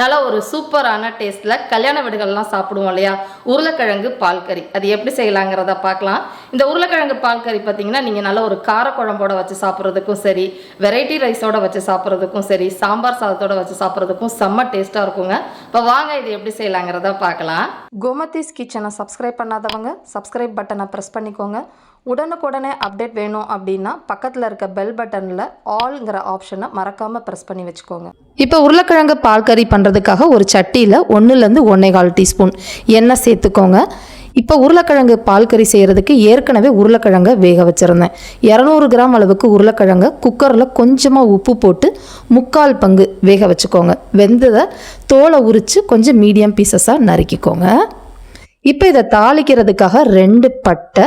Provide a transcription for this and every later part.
நல்லா ஒரு சூப்பரான டேஸ்ட்டில் கல்யாண வீடுகள்லாம் சாப்பிடுவோம் இல்லையா? உருளைக்கிழங்கு பால் கறி. அது எப்படி செய்யலாங்கிறத பார்க்கலாம். இந்த உருளைக்கிழங்கு பால் கறி பார்த்தீங்கன்னா நீங்கள் நல்ல ஒரு காரக்குழம்போட வச்சு சாப்பிட்றதுக்கும் சரி வெரைட்டி ரைஸோட வச்சு சாப்பிட்றதுக்கும் சரி சாம்பார் சாதத்தோட வச்சு சாப்பிட்றதுக்கும் செம்ம டேஸ்ட்டாக இருக்குங்க. இப்போ வாங்க இது எப்படி செய்யலாங்கிறத பார்க்கலாம். கோமதிஸ் கிச்சனை சப்ஸ்கிரைப் பண்ணாதவங்க சப்ஸ்கிரைப் பட்டனை ப்ரெஸ் பண்ணிக்கோங்க. உடனுக்குடனே அப்டேட் வேணும் அப்படின்னா பக்கத்தில் இருக்க பெல் பட்டனில் ஆல்ங்கிற ஆப்ஷனை மறக்காமல் ப்ரெஸ் பண்ணி வச்சுக்கோங்க. இப்போ உருளைக்கிழங்கு பால் கறி பண்ணுறதுக்காக ஒரு சட்டியில் ஒன்றுலேருந்து ஒன்றே கால் டீஸ்பூன் எண்ணெய் சேர்த்துக்கோங்க. இப்போ உருளைக்கிழங்கு பால் கறி செய்கிறதுக்கு ஏற்கனவே உருளைக்கிழங்கை வேக வச்சுருந்தேன். இரநூறு கிராம் அளவுக்கு உருளைக்கிழங்கை குக்கரில் கொஞ்சமாக உப்பு போட்டு முக்கால் பங்கு வேக வச்சுக்கோங்க. வெந்ததை தோலை உரித்து கொஞ்சம் மீடியம் பீசஸாக நறுக்கிக்கோங்க. இப்போ இதை தாளிக்கிறதுக்காக ரெண்டு பட்டை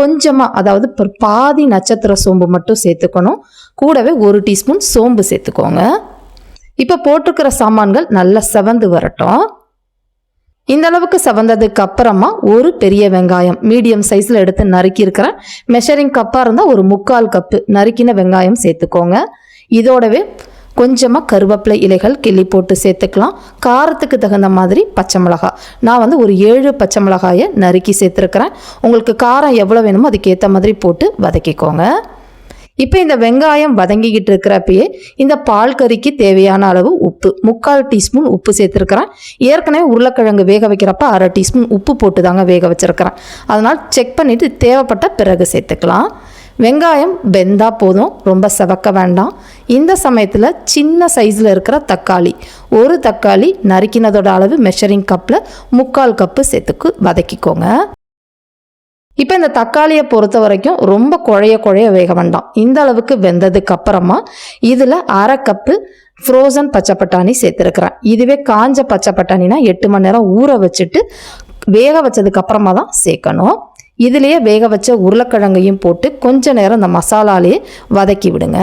கொஞ்சமாக அதாவது பாதி நட்சத்திர சோம்பு மட்டும் சேர்த்துக்கணும். கூடவே ஒரு டீஸ்பூன் சோம்பு சேர்த்துக்கோங்க. இப்போ போட்டிருக்கிற சாமான்கள் நல்லா செவந்து வரட்டும். இந்த அளவுக்கு செவந்ததுக்கு அப்புறமா ஒரு பெரிய வெங்காயம் மீடியம் சைஸில் எடுத்து நறுக்கியிருக்கிறேன் மெஷரிங் கப்பாக இருந்தால் ஒரு முக்கால் கப்பு நறுக்கின வெங்காயம் சேர்த்துக்கோங்க. இதோடவே கொஞ்சமாக கருவேப்பிலை இலைகள் கிள்ளி போட்டு சேர்த்துக்கலாம். காரத்துக்கு தகுந்த மாதிரி பச்சை மிளகாய். நான் வந்து ஒரு ஏழு பச்சை மிளகாயை நறுக்கி சேர்த்துருக்கிறேன். உங்களுக்கு காரம் எவ்வளோ வேணுமோ அதுக்கேற்ற மாதிரி போட்டு வதக்கிக்கோங்க. இப்போ இந்த வெங்காயம் வதங்கிக்கிட்டு இருக்கிறப்பயே இந்த பால் கறிக்கு தேவையான அளவு உப்பு முக்கால் டீஸ்பூன் உப்பு சேர்த்துருக்கிறேன். ஏற்கனவே உருளைக்கிழங்கு வேக வைக்கிறப்ப அரை டீஸ்பூன் உப்பு போட்டு தாங்க வேக வச்சுருக்கிறேன். அதனால் செக் பண்ணிவிட்டு தேவைப்பட்ட பிறகு சேர்த்துக்கலாம். வெங்காயம் வெந்தால் போதும் ரொம்ப செவக்க வேண்டாம். இந்த சமயத்தில் சின்ன சைஸில் இருக்கிற தக்காளி ஒரு தக்காளி நறுக்கினதோட அளவு மெஷரிங் கப்பில் முக்கால் கப்பு சேர்த்துக்கு வதக்கிக்கோங்க. இப்போ இந்த தக்காளியை பொறுத்த வரைக்கும் ரொம்ப குழைய குழைய வேக வேண்டாம் இந்த அளவுக்கு வெந்ததுக்கு அப்புறமா இதில் அரை கப்பு ஃப்ரோசன் பச்சை பட்டாணி சேர்த்துருக்குறேன். இதுவே காஞ்ச பச்சை பட்டாணினா எட்டு மணி நேரம் ஊற வச்சுட்டு வேக வச்சதுக்கு அப்புறமா தான் சேர்க்கணும். இதுலேயே வேக வச்ச உருளைக்கிழங்கையும் போட்டு கொஞ்ச நேரம் இந்த மசாலாலேயே வதக்கி விடுங்க.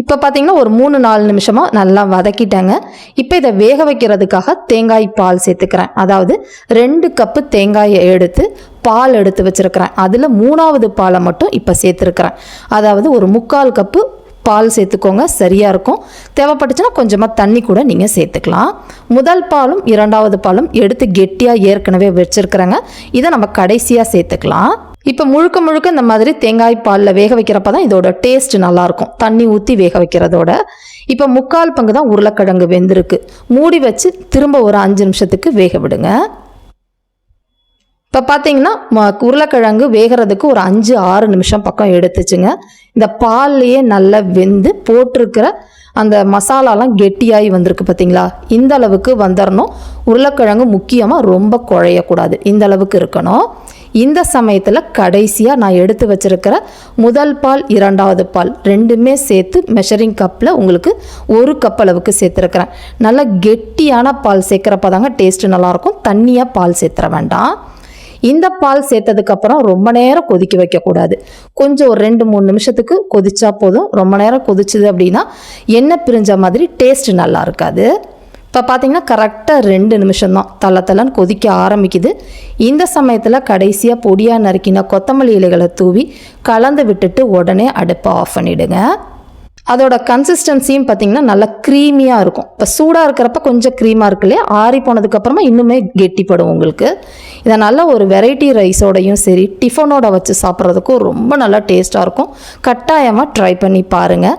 இப்போ பார்த்தீங்கன்னா ஒரு மூணு நாலு நிமிஷமாக நல்லா வதக்கிட்டேங்க. இப்போ இதை வேக வைக்கிறதுக்காக தேங்காய் பால் சேர்த்துக்கிறேன். அதாவது ரெண்டு கப்பு தேங்காயை எடுத்து பால் எடுத்து வச்சுருக்கிறேன். அதில் மூணாவது பாலை மட்டும் இப்போ சேர்த்துருக்கிறேன். அதாவது ஒரு முக்கால் கப்பு பால் சேர்த்துக்கோங்க சரியாக இருக்கும். தேவைப்பட்டுச்சுன்னா கொஞ்சமாக தண்ணி கூட நீங்கள் சேர்த்துக்கலாம். முதல் பாலும் இரண்டாவது பாலும் எடுத்து கெட்டியாக ஏற்கனவே வச்சுருக்கிறேங்க. இதை நம்ம கடைசியாக சேர்த்துக்கலாம். இப்போ முழுக்க முழுக்க இந்த மாதிரி தேங்காய் பாலில் வேக வைக்கிறப்ப தான் இதோட டேஸ்ட் நல்லாயிருக்கும். தண்ணி ஊற்றி வேக வைக்கிறதோட. இப்போ முக்கால் பங்கு தான் உருளைக்கிழங்கு வெந்திருக்கு. மூடி வச்சு திரும்ப ஒரு அஞ்சு நிமிஷத்துக்கு வேக விடுங்க. இப்போ பார்த்தீங்கன்னா ம- உருளைக்கிழங்கு வேகிறதுக்கு ஒரு அஞ்சு ஆறு நிமிஷம் பக்கம் எடுத்துச்சுங்க. இந்த பால்லையே நல்லா வெந்து போட்டிருக்கிற அந்த மசாலாலாம் கெட்டியாகி வந்திருக்கு பார்த்தீங்களா இந்த அளவுக்கு வந்துடணும் உருளைக்கிழங்கு முக்கியமாக ரொம்ப குழையக்கூடாது. இந்த அளவுக்கு இருக்கணும். இந்த சமயத்தில் கடைசியாக நான் எடுத்து வச்சுருக்கிற முதல் பால் இரண்டாவது பால் ரெண்டுமே சேர்த்து மெஷரிங் கப்பில் உங்களுக்கு ஒரு கப் அளவுக்கு சேர்த்துருக்குறேன். நல்லா கெட்டியான பால் சேர்க்குறப்ப தாங்க டேஸ்ட்டு நல்லாயிருக்கும். தண்ணியாக பால் சேர்த்துற வேண்டாம். இந்த பால் சேர்த்ததுக்கப்புறம் ரொம்ப நேரம் கொதிக்க வைக்கக்கூடாது. கொஞ்சம் ஒரு ரெண்டு மூணு நிமிஷத்துக்கு கொதிச்சா போதும். ரொம்ப நேரம் கொதிச்சுது அப்படின்னா எண்ணெய் பிரிஞ்ச மாதிரி டேஸ்ட் நல்லா இருக்காது. இப்போ பார்த்தீங்கன்னா கரெக்டாக ரெண்டு நிமிஷம்தான். தள்ள தள்ளன்னு கொதிக்க ஆரம்பிக்குது. இந்த சமயத்தில் கடைசியாக பொடியாக நறுக்கின கொத்தமல்லி இலைகளை தூவி கலந்து விட்டுட்டு உடனே அடுப்பை ஆஃப் பண்ணிவிடுங்க அதோட கன்சிஸ்டன்சியும் பார்த்தீங்கன்னா நல்லா க்ரீமியாக இருக்கும். இப்போ சூடாக இருக்கிறப்ப கொஞ்சம் க்ரீமாக இருக்கு இல்லையா? ஆறி போனதுக்கப்புறமா இன்னுமே கெட்டிப்படும் உங்களுக்கு. இதை நல்லா ஒரு வெரைட்டி ரைஸோடையும் சரி டிஃபனோட வச்சு சாப்பிட்றதுக்கும் ரொம்ப நல்லா டேஸ்ட்டாக இருக்கும். கட்டாயமாக ட்ரை பண்ணி பாருங்கள்